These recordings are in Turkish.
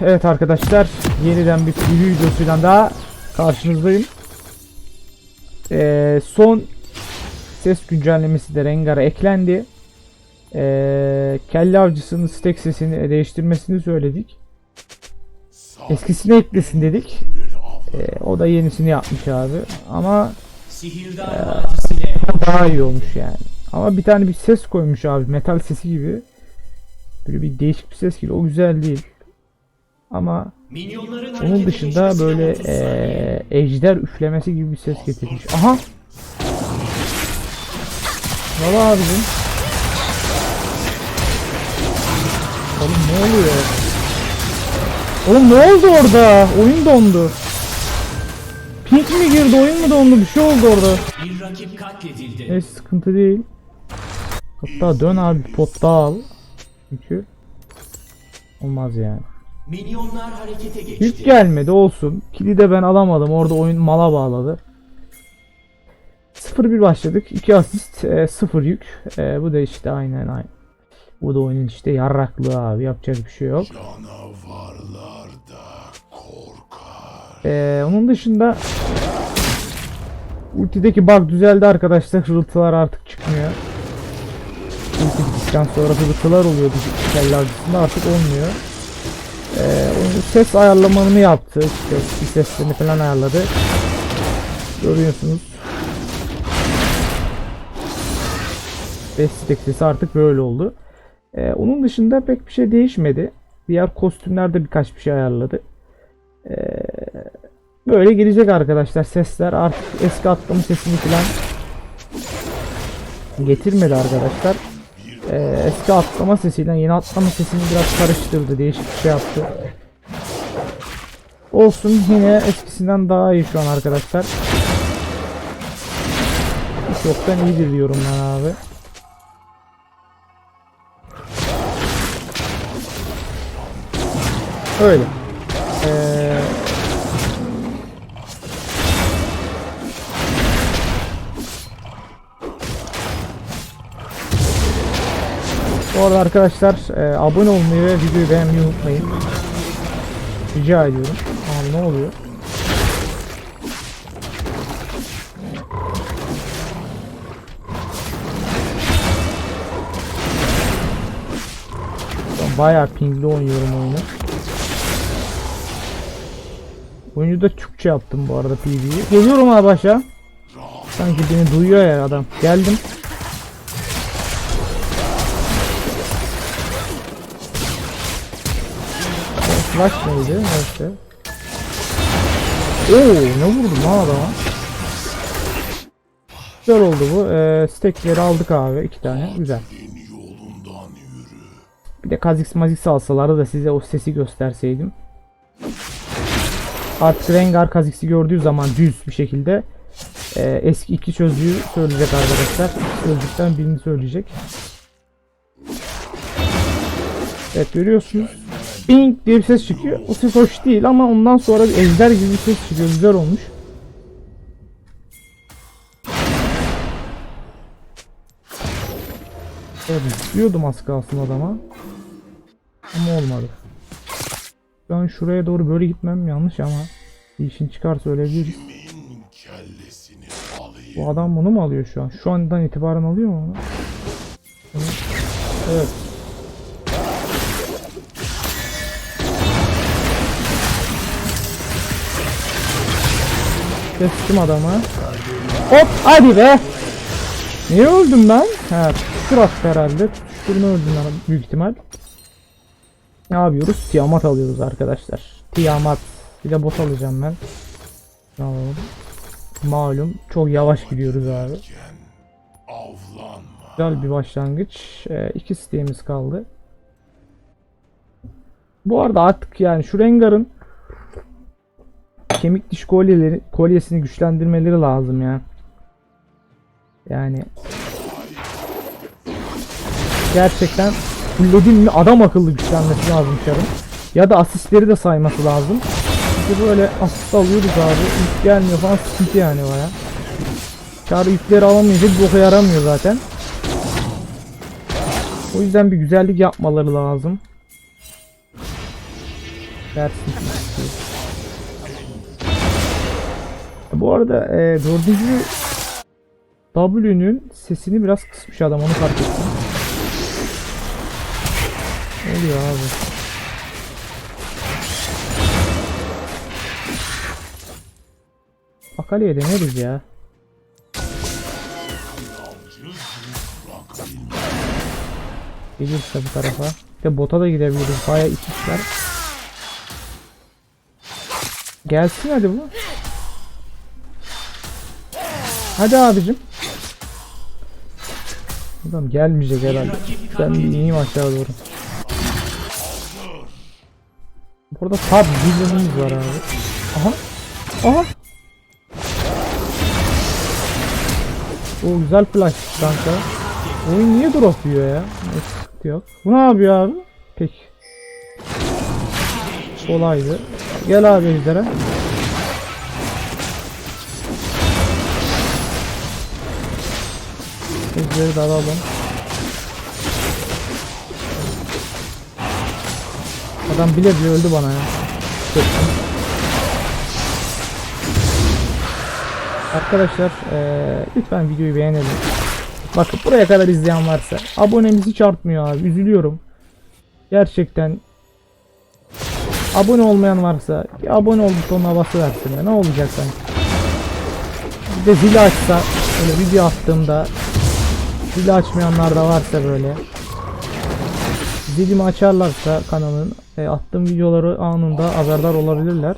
Evet arkadaşlar yeniden bir preview videosuyla daha karşınızdayım. Ee, son ses güncellemesi de Rengar'a eklendi. Ee, kelle avcısının stack sesini değiştirmesini söyledik. Eskisini eklesin dedik. Ee, o da yenisini yapmış abi. Ama vadisiyle daha iyi olmuş yani. Ama bir tane bir ses koymuş abi metal sesi gibi. Böyle bir değişik bir ses gibi. O güzel değil. Ama Onun dışında böyle 30 saniye. eee, ejder üflemesi gibi bir ses getirmiş. Aha! Var abicim? Oğlum ne oluyor? Oğlum ne oldu orada? Oyun dondu. Pink mi girdi, oyun mu dondu? Bir şey oldu orada. bir rakip katledildi. Neyse sıkıntı değil. Hatta dön abi bir pot daha al. Çünkü olmaz yani. Minyonlar harekete geçti. gelmedi olsun. Kili de ben alamadım. Orada oyun mala bağladı. 0-1 başladık. 2 asist, 0 yük. E, bu da işte aynen aynen. Bu da oyunun işte yarraklığı abi. Yapacak bir şey yok. Canavarlar da korkar. E, onun dışında Ultideki bug düzeldi arkadaşlar. Hırıltılar artık çıkmıyor. Ulti bittikten sonra hırıltılar oluyordu avcısında artık olmuyor. Onun ses ayarlamaını yaptı. İşte eski seslerini falan ayarladı. Görüyorsunuz. Destek sesi artık böyle oldu. Ee, onun dışında pek bir şey değişmedi. Diğer kostümlerde birkaç bir şey ayarladı. Ee, böyle gelecek arkadaşlar sesler. Artık eski atlama sesini falan getirmedi arkadaşlar. Ee, eski atlama sesiyle yeni atlama sesini biraz karıştırdı. Değişik bir şey yaptı. Olsun yine eskisinden daha iyi şu an arkadaşlar. Yoktan iyidir diyorum ben abi. Öyle. Ee, Bu arada arkadaşlar e, abone olmayı ve videoyu beğenmeyi unutmayın. Rica ediyorum. Aa, ne oluyor? Bayağı pingli oynuyorum oyunu. Oyuncu da Türkçe yaptım bu arada PvP'yi. Geliyorum abi aşağı. Sanki beni duyuyor ya adam. Geldim. Flash neydi? Neyse. Oo ne vurdum lan adama. Güzel oldu bu. Ee, stackleri aldık abi. iki tane. Güzel. Bir de Kha'Zix Mazix alsalardı da size o sesi gösterseydim. Artık Rengar Kha'Zix'i gördüğü zaman düz bir şekilde e, eski iki sözlüğü söyleyecek arkadaşlar. İki sözlükten birini söyleyecek. Evet görüyorsunuz. Bing diye bir ses çıkıyor. O ses hoş değil ama ondan sonra bir ejder gibi bir ses çıkıyor. Güzel olmuş. Evet, istiyordum az kalsın adama. Ama olmadı. Ben şuraya doğru böyle gitmem yanlış ama bir işin çıkarsa ölebiliriz. Bu adam bunu mu alıyor şu an? Şu andan itibaren alıyor mu onu? Evet. Kestim adamı. Hop hadi be. Niye öldüm ben? Ha tutuştur herhalde. Tutuşturma öldüm büyük ihtimal. Ne yapıyoruz? Tiamat alıyoruz arkadaşlar. Tiamat. Bir de bot alacağım ben. Tamam. Malum çok yavaş gidiyoruz abi. Güzel bir başlangıç. Ee, iki isteğimiz kaldı. Bu arada artık yani şu Rengar'ın kemik diş kolyeleri, kolyesini güçlendirmeleri lazım ya. Yani gerçekten fulledim mi adam akıllı güçlenmesi lazım Char'ın. Ya da asistleri de sayması lazım. Çünkü böyle asist alıyoruz abi. İlk gelmiyor falan sıkıntı yani baya. Char yükleri alamayınca bir boka yaramıyor zaten. O yüzden bir güzellik yapmaları lazım. Versin. Bu arada e, dördüncü W'nün sesini biraz kısmış adam onu fark ettim. Ne oluyor abi? Akali'ye deneriz ya. Gelirse bu tarafa. Bir de bota da gidebiliriz. Baya iki kişiler. Gelsin hadi bu. Hadi abicim. Adam gelmeyecek herhalde. Ben bir ineyim aşağı doğru. Burada tab villain'ımız var abi. Aha. Aha. O güzel flash kanka. Oyun niye drop yiyor ya? Sıkıntı yok. Bu ne yapıyor abi? Peki. Kolaydı. Gel abi ejderha. Ejderi de alalım. Adam bile bile öldü bana ya. Arkadaşlar eee, lütfen videoyu beğenelim. Bakın buraya kadar izleyen varsa abonemiz hiç artmıyor abi üzülüyorum. Gerçekten abone olmayan varsa bir abone ol butonuna basıversin ya ne olacak sanki. Bir de zili açsa böyle video attığımda zili açmayanlar da varsa böyle zilimi açarlarsa kanalın e, attığım videoları anında haberdar olabilirler.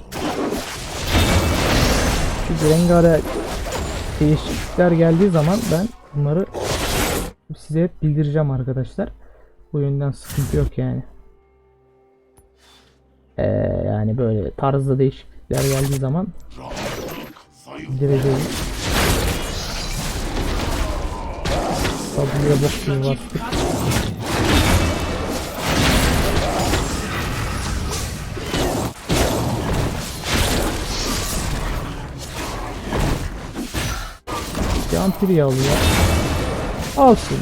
Çünkü rengarenk değişiklikler geldiği zaman ben bunları size bildireceğim arkadaşlar. Bu yönden sıkıntı yok yani. Ee, yani böyle tarzda değişiklikler geldiği zaman Zayıf bildireceğim. W'ye bok bastık. Yampiri alıyor. Alsın.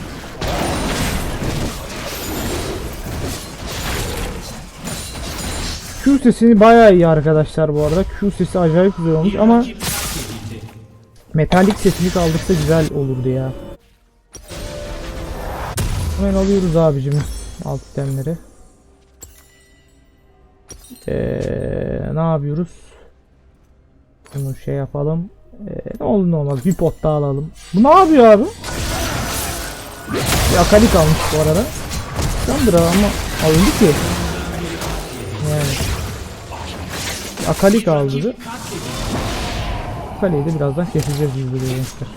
Q sesini bayağı iyi arkadaşlar bu arada. Q sesi acayip güzel olmuş ama metalik sesini kaldırsa güzel olurdu ya. Hemen alıyoruz abicim alt itemleri. Ee, ne yapıyoruz? Bunu şey yapalım. Ee, ne olur ne olmaz bir pot daha alalım. Bu ne yapıyor abi? Bir akali kalmış bu arada. Sandra ama alındı ki. Yani. Akali kaldı. Akali'yi de birazdan keseceğiz duruyor gençler.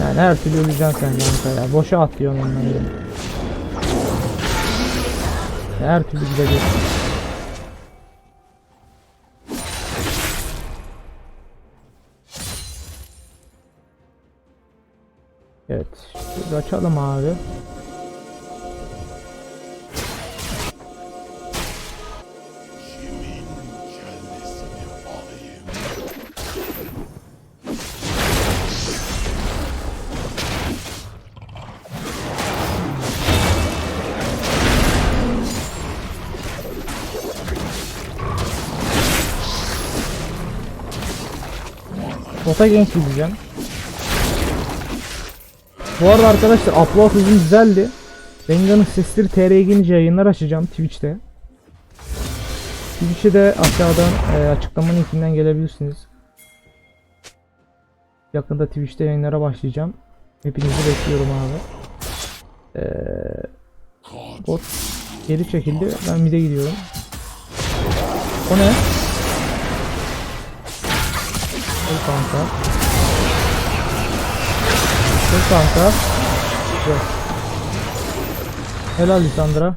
Yani her türlü öleceksin sen kanka ya. Boşa atıyorsun onları. Her türlü gidecek. Evet. Açalım abi. Bota genç gideceğim. Bu arada arkadaşlar upload hızım güzeldi. Benga'nın sesleri TR'ye gelince yayınlar açacağım Twitch'te. Twitch'e de aşağıdan e, açıklama linkinden gelebilirsiniz. Yakında Twitch'te yayınlara başlayacağım. Hepinizi bekliyorum abi. Eee bot geri çekildi. Ben mid'e gidiyorum. O ne? Dur kanka. Dur kanka. Dur. Helal Lisandra.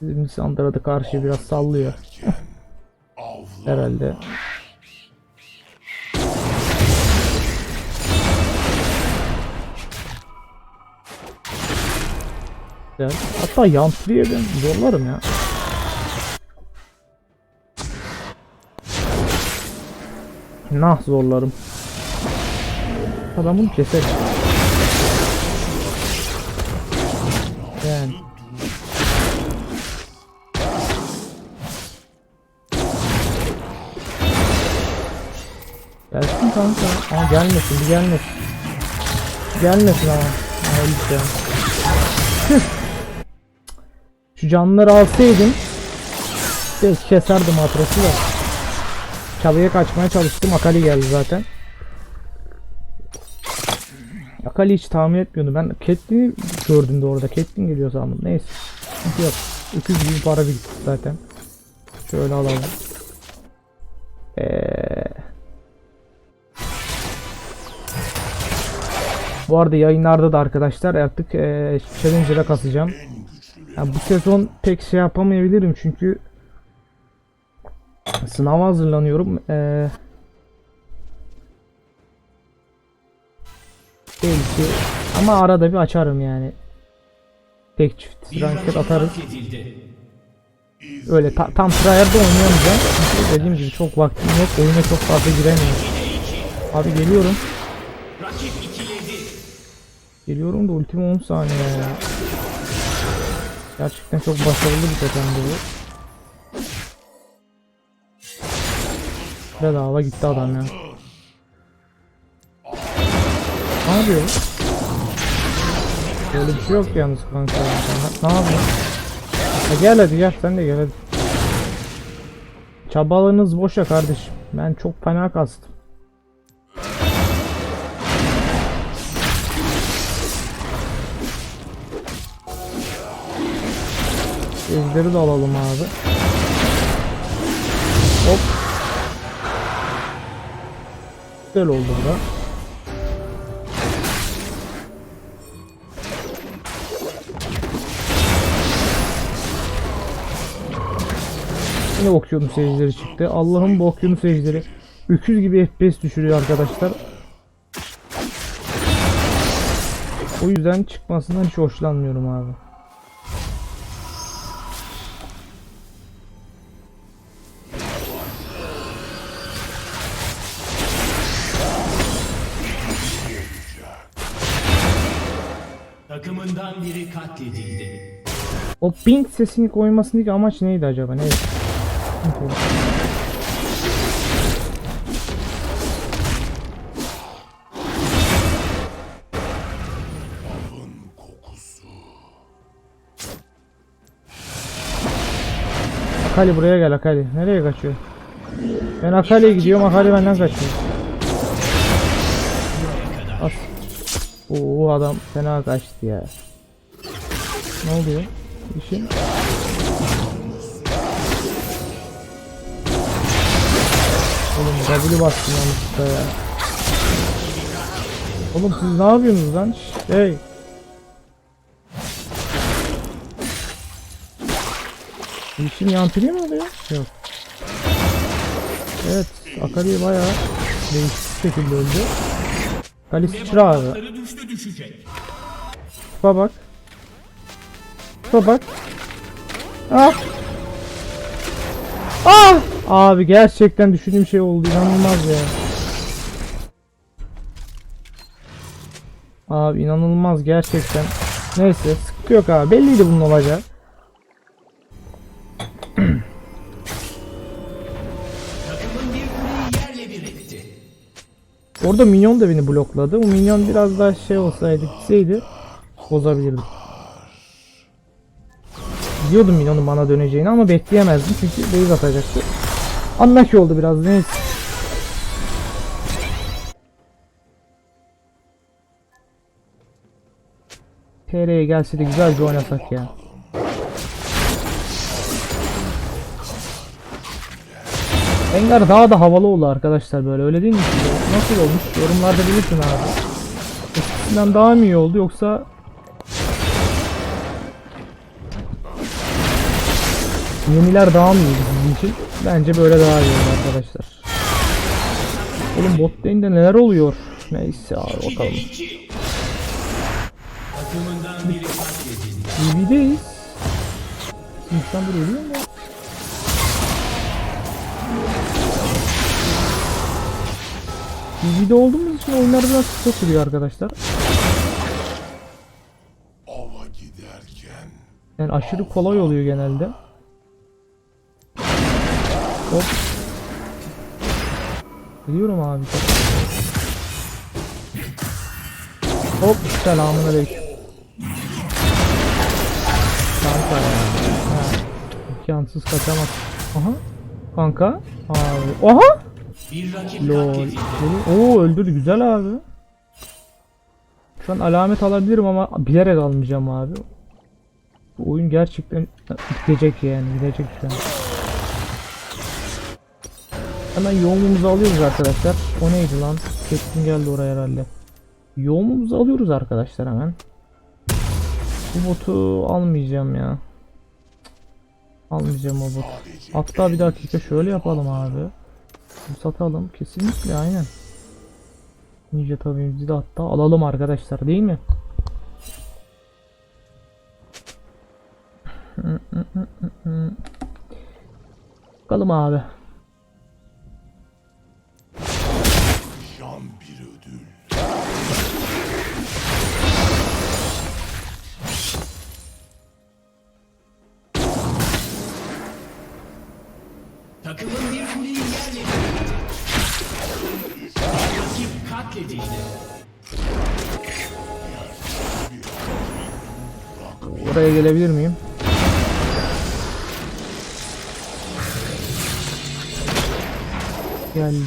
Bizim Lisandra da karşı biraz sallıyor. Herhalde. Güzel. Hatta yansıya ben zorlarım ya. Nah zorlarım. Ha ben. Yani. Gelsin kanka. Aa gelmesin bir gelmesin. Gelmesin ama. Hayır işte. Şu canları alsaydım belki keserdim atrası da. Çalıya kaçmaya çalıştım. Akali geldi zaten. Akali hiç tahmin etmiyordum. Ben Catelyn'i gördüm de orada. Catelyn geliyor sandım. Neyse. Yok. 200 gibi para birikti zaten. Şöyle alalım. Eee... Bu arada yayınlarda da arkadaşlar artık eee Challenger'a kasacağım. Yani bu sezon pek şey yapamayabilirim çünkü sınava hazırlanıyorum. Eee belki ama arada bir açarım yani. Tek çift ranket atarız. Öyle ta- tam tryhard'da oynayamayacağım. Çünkü dediğim gibi çok vaktim yok. Oyuna çok fazla giremiyorum. Abi geliyorum. Geliyorum da ultim 10 saniye ya. Gerçekten çok başarılı bir totemdi bu. Bedava gitti adam ya. Ne yapıyor? Böyle bir şey yok yalnız kanka. Ne, yapıyorsun? Ha, gel hadi gel sen de gel hadi. Çabalarınız boşa kardeşim. Ben çok fena kastım. Ejderi de alalım abi. Güzel oldu bu da. Yine okyanus ejderi çıktı. Allah'ım bu okyanus ejderi. Öküz gibi FPS düşürüyor arkadaşlar. O yüzden çıkmasından hiç hoşlanmıyorum abi. Katledildi. O ping sesini koymasındaki amaç neydi acaba? Neydi? Akali buraya gel Akali. Nereye kaçıyor? Ben Akali'ye gidiyorum. Akali benden kaçıyor. As. Oo adam fena kaçtı ya. Ne oluyor? İşin. Oğlum W bastım yanlışlıkla ya. Oğlum siz ne yapıyorsunuz lan? Hey. İşin yampiri mi oluyor? Yok. Evet, Akali bayağı değişik şekilde öldü. Düştü düşecek. Tipa bak. Bak. Ah. Ah. Abi gerçekten düşündüğüm şey oldu. inanılmaz ya. Abi inanılmaz gerçekten. Neyse sıkıntı yok abi. Belliydi bunun olacağı. Orada minyon da beni blokladı. O minyon biraz daha şey olsaydı gitseydi bozabilirdim. Biliyordum minyonun bana döneceğini ama bekleyemezdim çünkü base atacaktı. Anlaki oldu biraz neyse. TR'ye gelse de güzel bir oynasak ya. Rengar daha da havalı oldu arkadaşlar böyle öyle değil mi? Nasıl olmuş? Yorumlarda belirtin abi. Eskisinden daha mı iyi oldu yoksa Yeniler daha mı iyi bizim için? Bence böyle daha iyi arkadaşlar. Oğlum bot lane'de neler oluyor? Neyse abi 2'de bakalım. 2. Takımından biri katledildi. TV'deyiz. İnsan bir ölüyor mu? TV'de olduğumuz için oyunlar biraz kısa sürüyor arkadaşlar. Yani aşırı kolay oluyor genelde. Hop. Biliyorum abi. Hop selamünaleyküm. Kanka ya. İmkansız kaçamaz. Aha. Kanka. Abi. Aha. Lol. Oo öldürdü güzel abi. Şu an alamet alabilirim ama bilerek almayacağım abi. Bu oyun gerçekten bitecek yani gidecek şu an. Hemen yoğunluğumuzu alıyoruz arkadaşlar. O neydi lan? Kettin geldi oraya herhalde. Yoğunluğumuzu alıyoruz arkadaşlar hemen. Bu botu almayacağım ya. Almayacağım o botu. Hatta bir dakika şöyle yapalım abi. Bunu satalım. Kesinlikle aynen. Ninja tabiimizi de hatta alalım arkadaşlar değil mi? Bakalım abi. Takımın bir kuleyi yerle bir etti. Rakip katledildi. Oraya gelebilir miyim? Geldim.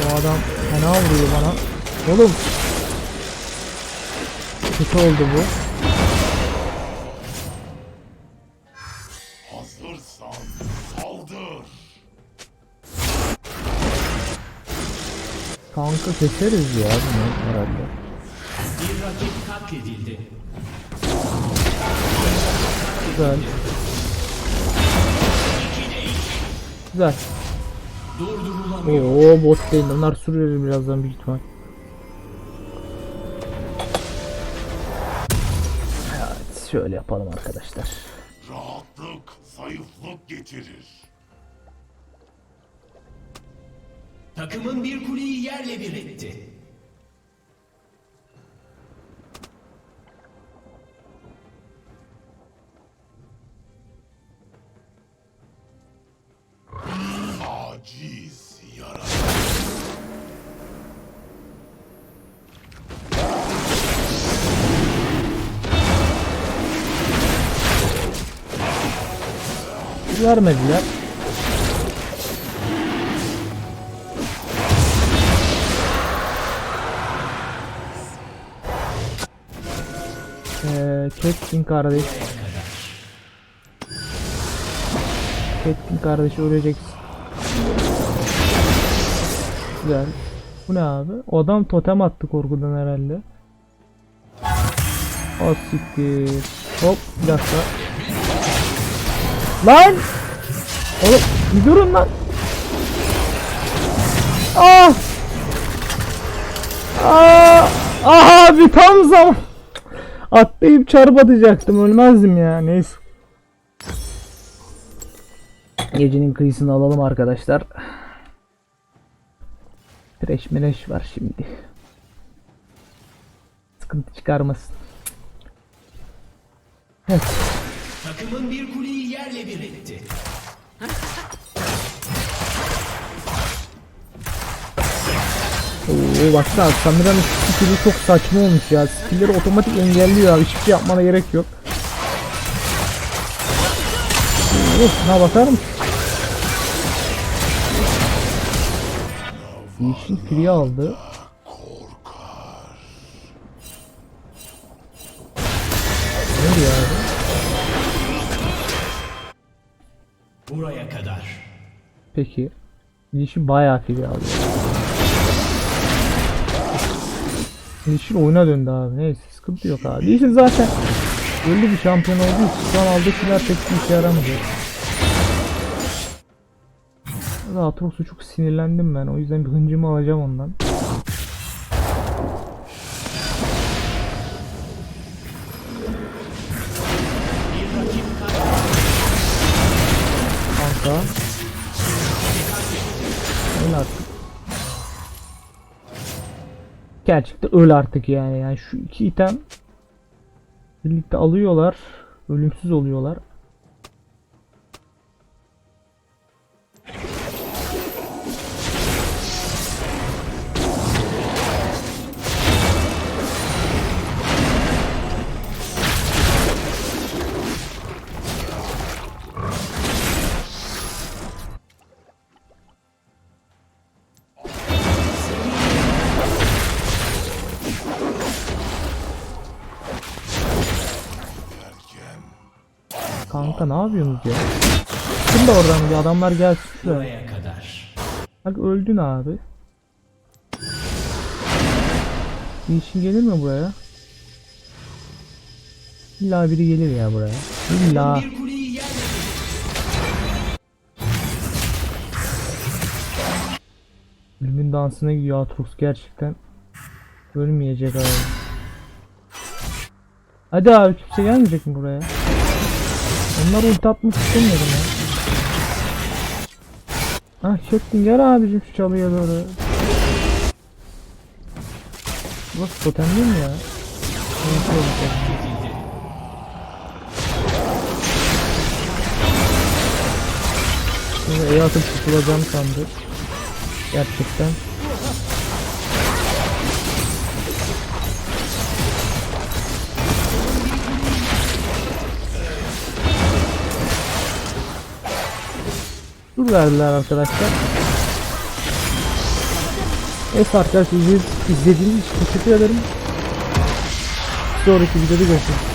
Bu adam fena vuruyor bana. Oğlum. Kötü oldu bu. Kanka keseriz ya bunu herhalde. Bir rakip katledildi. Güzel. Güzel. Oo bot değil. Onlar sürüyor birazdan büyük ihtimal. Evet şöyle yapalım arkadaşlar. Rahatlık zayıflık getirir. Takımın bir kuleyi yerle bir etti. Aciz yaralı. Vermediler. Eee Ketkin kardeş. Ketkin kardeş öleceksin. Güzel. Bu ne abi? O adam totem attı korkudan herhalde. O siktir. Hop bir dakika. Lan! Oğlum bir durun lan. Ah! Ah! Ah abi tam zaman. Atlayıp çarp atacaktım ölmezdim ya neyse. Gecenin kıyısını alalım arkadaşlar. Trash meleş var şimdi. Sıkıntı çıkarmasın. Evet. Takımın bir kuleyi yerle bir etti. Oo baksana Samira'nın skill'i çok saçma olmuş ya. Skill'leri otomatik engelliyor abi. Hiçbir şey yapmana gerek yok. Uf, şuna bakar mısın? Yeşil free aldı. Ne? Buraya kadar. Peki. Yeşil bayağı free aldı. Yeşil oyuna döndü abi. Neyse sıkıntı yok abi. Yeşil zaten belli bir şampiyon olduğu için şu an aldığı silah pek bir işe yaramıyor. Aatrox'a çok sinirlendim ben. O yüzden bir hıncımı alacağım ondan. Gerçekten öl artık yani. Yani şu iki item birlikte alıyorlar. Ölümsüz oluyorlar. Kanka ne yapıyorsunuz ya? Çıkın da oradan bir adamlar gelsin kadar. Bak öldün abi. Bir işin gelir mi buraya? İlla biri gelir ya buraya. İlla. Ölümün dansına gidiyor Atrox gerçekten. Ölmeyecek abi. Hadi abi kimse gelmeyecek mi buraya? Onlar ulti atmak istemiyorum ya. Ah çöktün gel abicim şu çalıya doğru. Burası totem değil mi ya? Şimdi E atıp tutulacağım sandı. Gerçekten. Dur verdiler arkadaşlar. Evet arkadaşlar izlediğiniz için teşekkür ederim. Sonraki videoda görüşürüz.